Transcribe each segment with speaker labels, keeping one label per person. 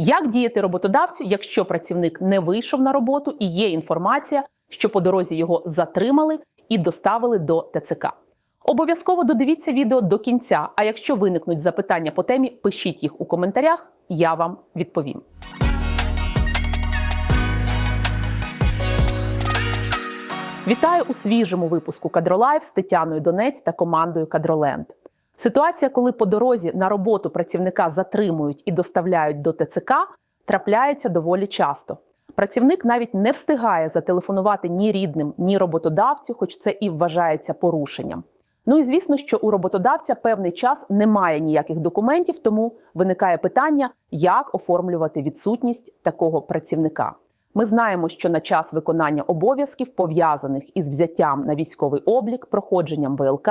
Speaker 1: Як діяти роботодавцю, якщо працівник не вийшов на роботу і є інформація, що по дорозі його затримали і доставили до ТЦК? Обов'язково додивіться відео до кінця. А якщо виникнуть запитання по темі, пишіть їх у коментарях, я вам відповім. Вітаю у свіжому випуску Кадролайв з Тетяною Донець та командою Кадроленд. Ситуація, коли по дорозі на роботу працівника затримують і доставляють до ТЦК, трапляється доволі часто. Працівник навіть не встигає зателефонувати ні рідним, ні роботодавцю, хоч це і вважається порушенням. Ну і звісно, що у роботодавця певний час немає ніяких документів, тому виникає питання, як оформлювати відсутність такого працівника. Ми знаємо, що на час виконання обов'язків, пов'язаних із взяттям на військовий облік, проходженням ВЛК,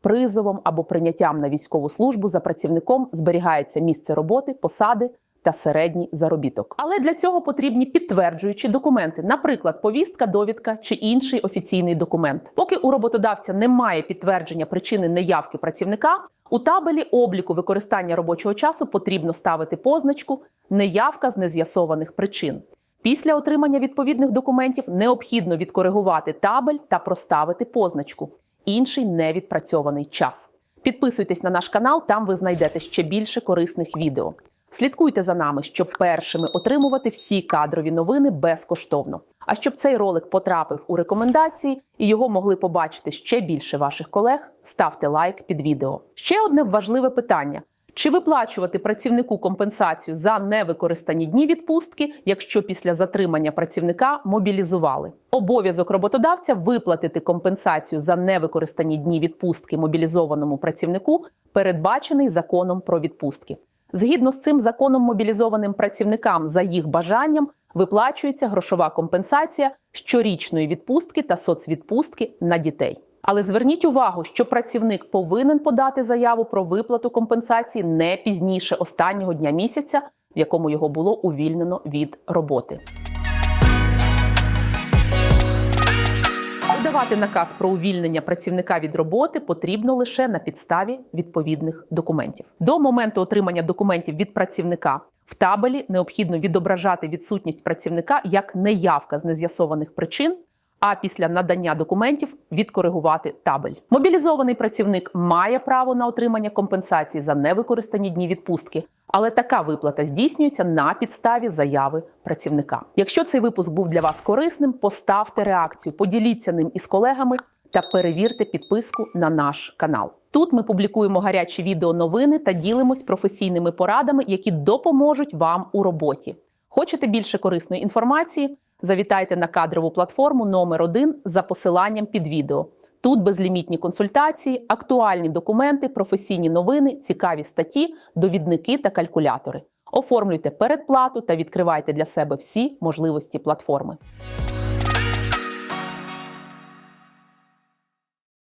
Speaker 1: призовом або прийняттям на військову службу за працівником зберігається місце роботи, посади та середній заробіток. Але для цього потрібні підтверджуючі документи, наприклад, повістка, довідка чи інший офіційний документ. Поки у роботодавця немає підтвердження причини неявки працівника, у табелі обліку використання робочого часу потрібно ставити позначку неявка з нез'ясованих причин. Після отримання відповідних документів необхідно відкоригувати табель та проставити позначку інший невідпрацьований час. Підписуйтесь на наш канал, там ви знайдете ще більше корисних відео. Слідкуйте за нами, щоб першими отримувати всі кадрові новини безкоштовно. А щоб цей ролик потрапив у рекомендації і його могли побачити ще більше ваших колег, ставте лайк під відео. Ще одне важливе питання. Чи виплачувати працівнику компенсацію за невикористані дні відпустки, якщо після затримання працівника мобілізували? Обов'язок роботодавця виплатити компенсацію за невикористані дні відпустки мобілізованому працівнику передбачений законом про відпустки. Згідно з цим законом мобілізованим працівникам за їх бажанням виплачується грошова компенсація щорічної відпустки та соцвідпустки на дітей. Але зверніть увагу, що працівник повинен подати заяву про виплату компенсації не пізніше останнього дня місяця, в якому його було увільнено від роботи. Видавати наказ про увільнення працівника від роботи потрібно лише на підставі відповідних документів. До моменту отримання документів від працівника в табелі необхідно відображати відсутність працівника як неявка з нез'ясованих причин. А після надання документів відкоригувати табель. Мобілізований працівник має право на отримання компенсації за невикористані дні відпустки, але така виплата здійснюється на підставі заяви працівника. Якщо цей випуск був для вас корисним, поставте реакцію, поділіться ним із колегами та перевірте підписку на наш канал. Тут ми публікуємо гарячі відео новини та ділимось професійними порадами, які допоможуть вам у роботі. Хочете більше корисної інформації? Завітайте на кадрову платформу номер 1 за посиланням під відео. Тут безлімітні консультації, актуальні документи, професійні новини, цікаві статті, довідники та калькулятори. Оформлюйте передплату та відкривайте для себе всі можливості платформи.